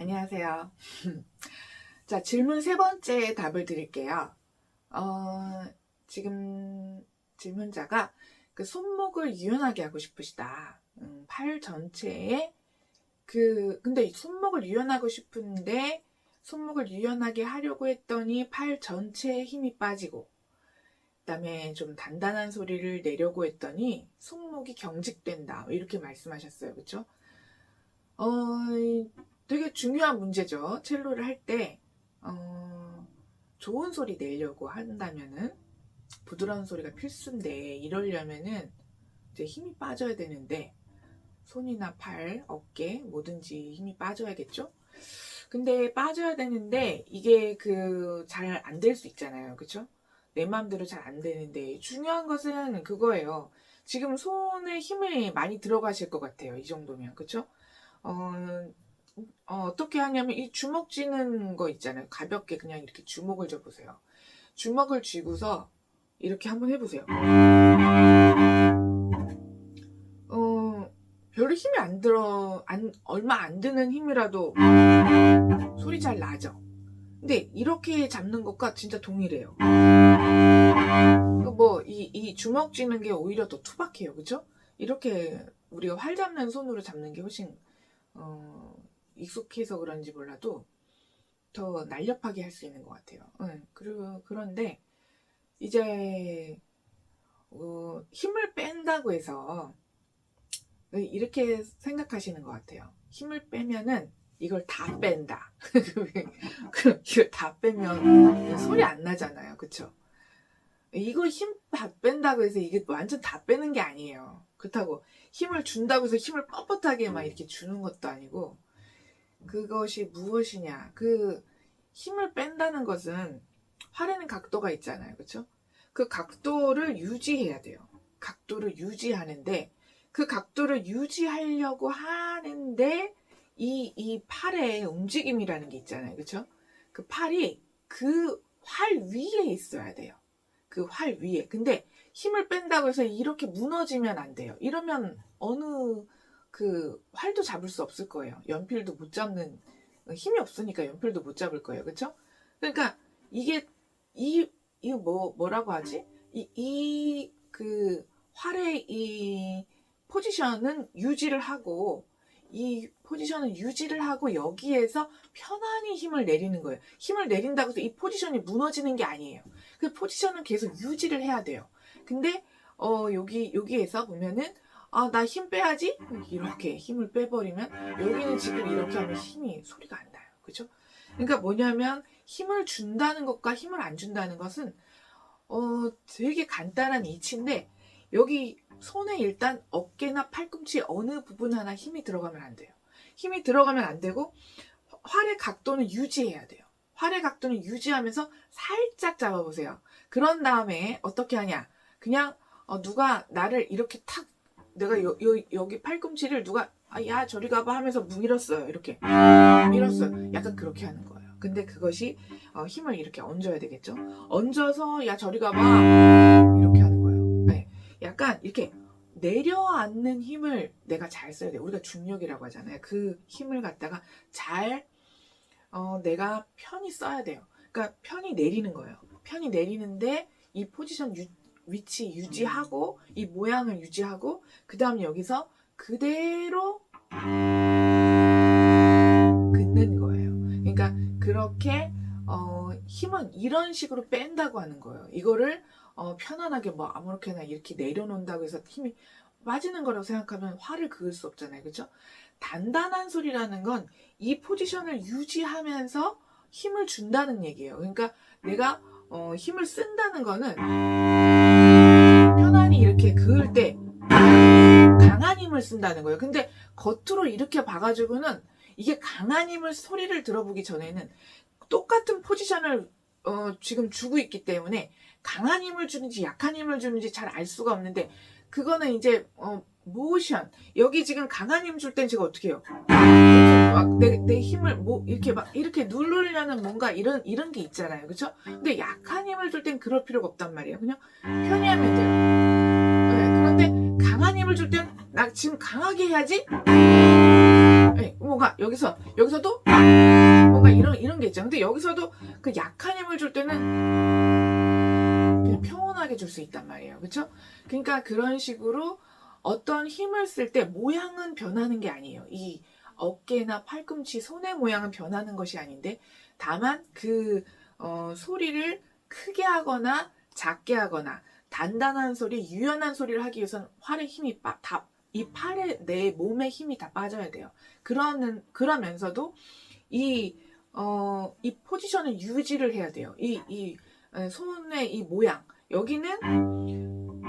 안녕하세요. 자, 질문 세 번째 답을 드릴게요. 어, 지금 질문자가 그 손목을 유연하게 하고 싶으시다. 음, 팔 전체에 그, 근데 이 손목을 유연하고 싶은데 손목을 유연하게 하려고 했더니 팔 전체에 힘이 빠지고 그 다음에 좀 단단한 소리를 내려고 했더니 손목이 경직된다. 이렇게 말씀하셨어요. 그렇죠? 어, 되게 중요한 문제죠. 첼로를 할 때, 어, 좋은 소리 내려고 한다면은, 부드러운 소리가 필수인데, 이러려면은, 이제 힘이 빠져야 되는데, 손이나 팔, 어깨, 뭐든지 힘이 빠져야겠죠? 근데 빠져야 되는데, 이게 그, 잘 안 될 수 있잖아요. 그쵸? 내 마음대로 잘 안 되는데, 중요한 것은 그거예요. 지금 손에 힘이 많이 들어가실 것 같아요. 이 정도면. 그쵸? 어, 어, 떻게 하냐면 이 주먹 쥐는 거 있잖아요. 가볍게 그냥 이렇게 주먹을 쥐보세요. 주먹을 쥐고서 이렇게 한번 해보세요. 어, 별로 힘이 안 들어, 안, 얼마 안 드는 힘이라도 소리 잘 나죠. 근데 이렇게 잡는 것과 진짜 동일해요. 그 뭐, 이, 이 주먹 쥐는 게 오히려 더 투박해요. 그죠? 이렇게 우리가 활 잡는 손으로 잡는 게 훨씬 어, 익숙해서 그런지 몰라도 더 날렵하게 할 수 있는 것 같아요. 응, 그리고 그런데 이제 어, 힘을 뺀다고 해서 이렇게 생각하시는 것 같아요. 힘을 빼면은 이걸 다 뺀다. 그럼 이걸 다 빼면 소리 안 나잖아요. 그쵸? 이거 힘다 뺀다고 해서 이게 완전 다 빼는 게 아니에요. 그렇다고 힘을 준다고 해서 힘을 뻣뻣하게 막 이렇게 주는 것도 아니고 그것이 무엇이냐. 그 힘을 뺀다는 것은 활에는 각도가 있잖아요. 그렇죠 그 각도를 유지해야 돼요. 각도를 유지하는데 그 각도를 유지하려고 하는데 이, 이 팔의 움직임이라는 게 있잖아요. 그렇죠 그 팔이 그 활 위에 있어야 돼요. 그 활 위에. 근데 힘을 뺀다고 해서 이렇게 무너지면 안 돼요. 이러면 어느 그 활도 잡을 수 없을 거예요. 연필도 못 잡는 힘이 없으니까 연필도 못 잡을 거예요. 그렇죠? 그러니까 이게 이 이 뭐 뭐라고 하지? 이 이 그 활의 이 포지션은 유지를 하고 이 포지션은 유지를 하고 여기에서 편안히 힘을 내리는 거예요. 힘을 내린다고 해서 이 포지션이 무너지는 게 아니에요. 그 포지션은 계속 유지를 해야 돼요. 근데 어 여기 여기에서 보면은 아 나 힘 빼야지? 이렇게 힘을 빼버리면 여기는 지금 이렇게 하면 힘이 소리가 안 나요. 그죠? 그러니까 뭐냐면 힘을 준다는 것과 힘을 안 준다는 것은 어 되게 간단한 이치인데 여기 손에 일단 어깨나 팔꿈치 어느 부분 하나 힘이 들어가면 안 돼요. 힘이 들어가면 안 되고 활의 각도는 유지해야 돼요. 활의 각도는 유지하면서 살짝 잡아보세요. 그런 다음에 어떻게 하냐? 그냥 어, 누가 나를 이렇게 탁 내가 여, 여, 여 기 팔꿈치를 누가 아, 야 저리 가봐 하면서 밀었어요. 이렇게. 밀었어요. 약간 그렇게 하는 거예요. 근데 그것이 어, 힘을 이렇게 얹어야 되겠죠? 얹어서 야 저리 가봐. 이렇게 하는 거예요. 네. 약간 이렇게 내려앉는 힘을 내가 잘 써야 돼 우리가 중력이라고 하잖아요. 그 힘을 갖다가 잘 어, 내가 편히 써야 돼요. 그러니까 편히 내리는 거예요. 편히 내리는데 이 포지션 유, 위치 유지하고 이 모양을 유지하고 그 다음 여기서 그대로 긋는 거예요. 그러니까 그렇게 어, 힘은 이런 식으로 뺀다고 하는 거예요. 이거를 어, 편안하게 뭐 아무렇게나 이렇게 내려놓는다고 해서 힘이 빠지는 거라고 생각하면 화를 그을 수 없잖아요. 그죠? 단단한 소리라는 건 이 포지션을 유지하면서 힘을 준다는 얘기예요. 그러니까 내가 어, 힘을 쓴다는 거는 편안히 이렇게 그을 때 강한 힘을 쓴다는 거예요. 근데 겉으로 이렇게 봐가지고는 이게 강한 힘을 소리를 들어보기 전에는 똑같은 포지션을 어, 지금 주고 있기 때문에 강한 힘을 주는지 약한 힘을 주는지 잘 알 수가 없는데 그거는 이제 어, 모션 여기 지금 강한 힘 줄 땐 제가 어떻게 해요? 막 내 내 힘을 뭐 이렇게 막 이렇게 누르려는 뭔가 이런 이런 게 있잖아요, 그렇죠? 근데 약한 힘을 줄 땐 그럴 필요가 없단 말이에요. 그냥 편히 하면 돼요. 네, 그런데 강한 힘을 줄 땐 나 지금 강하게 해야지. 네, 뭔가 여기서 여기서도 뭔가 이런 이런 게 있죠. 근데 여기서도 그 약한 힘을 줄 때는 그냥 평온하게 줄 수 있단 말이에요. 그렇죠? 그러니까 그런 식으로 어떤 힘을 쓸 때 모양은 변하는 게 아니에요. 이 어깨나 팔꿈치, 손의 모양은 변하는 것이 아닌데 다만 그 어, 소리를 크게 하거나 작게 하거나 단단한 소리, 유연한 소리를 하기 위해서는 활의 힘이 빠, 다, 이 팔에 내 몸의 힘이 다 빠져야 돼요. 그러는 그러면서도 이 어, 이 포지션을 유지를 해야 돼요. 이, 이 에, 손의 이 모양 여기는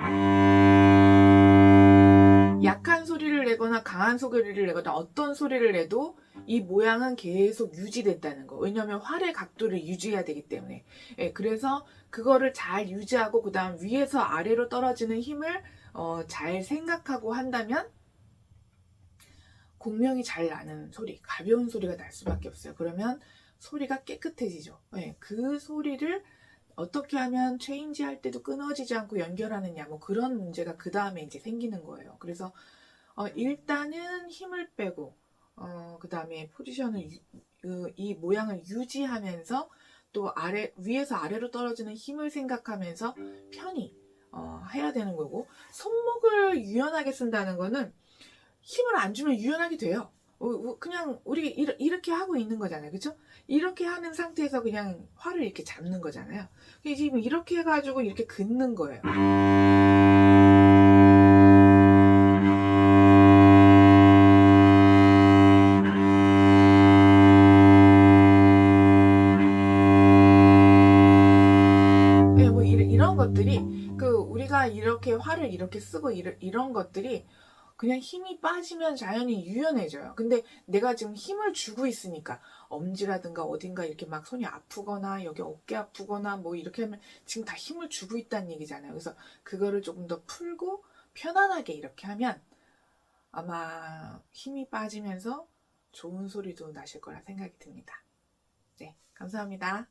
내거나 강한 소리를 내거나 어떤 소리를 내도 이 모양은 계속 유지된다는 거. 왜냐하면 활의 각도를 유지해야 되기 때문에. 예, 그래서 그거를 잘 유지하고 그 다음 위에서 아래로 떨어지는 힘을 어, 잘 생각하고 한다면 공명이 잘 나는 소리, 가벼운 소리가 날 수밖에 없어요. 그러면 소리가 깨끗해지죠. 예, 그 소리를 어떻게 하면 체인지 할 때도 끊어지지 않고 연결하느냐, 뭐 그런 문제가 그 다음에 이제 생기는 거예요. 그래서 어, 일단은 힘을 빼고, 어, 그 다음에 포지션을, 유- 그, 이 모양을 유지하면서 또 아래, 위에서 아래로 떨어지는 힘을 생각하면서 편히, 어, 해야 되는 거고, 손목을 유연하게 쓴다는 거는 힘을 안 주면 유연하게 돼요. 어, 어, 그냥 우리 이렇게 하고 있는 거잖아요. 그쵸? 이렇게 하는 상태에서 그냥 활을 이렇게 잡는 거잖아요. 지금 이렇게 해가지고 이렇게 긋는 거예요. 그 우리가 이렇게 활을 이렇게 쓰고 이런, 이런 것들이 그냥 힘이 빠지면 자연히 유연해져요. 근데 내가 지금 힘을 주고 있으니까 엄지라든가 어딘가 이렇게 막 손이 아프거나 여기 어깨 아프거나 뭐 이렇게 하면 지금 다 힘을 주고 있다는 얘기잖아요. 그래서 그거를 조금 더 풀고 편안하게 이렇게 하면 아마 힘이 빠지면서 좋은 소리도 나실 거라 생각이 듭니다. 네, 감사합니다.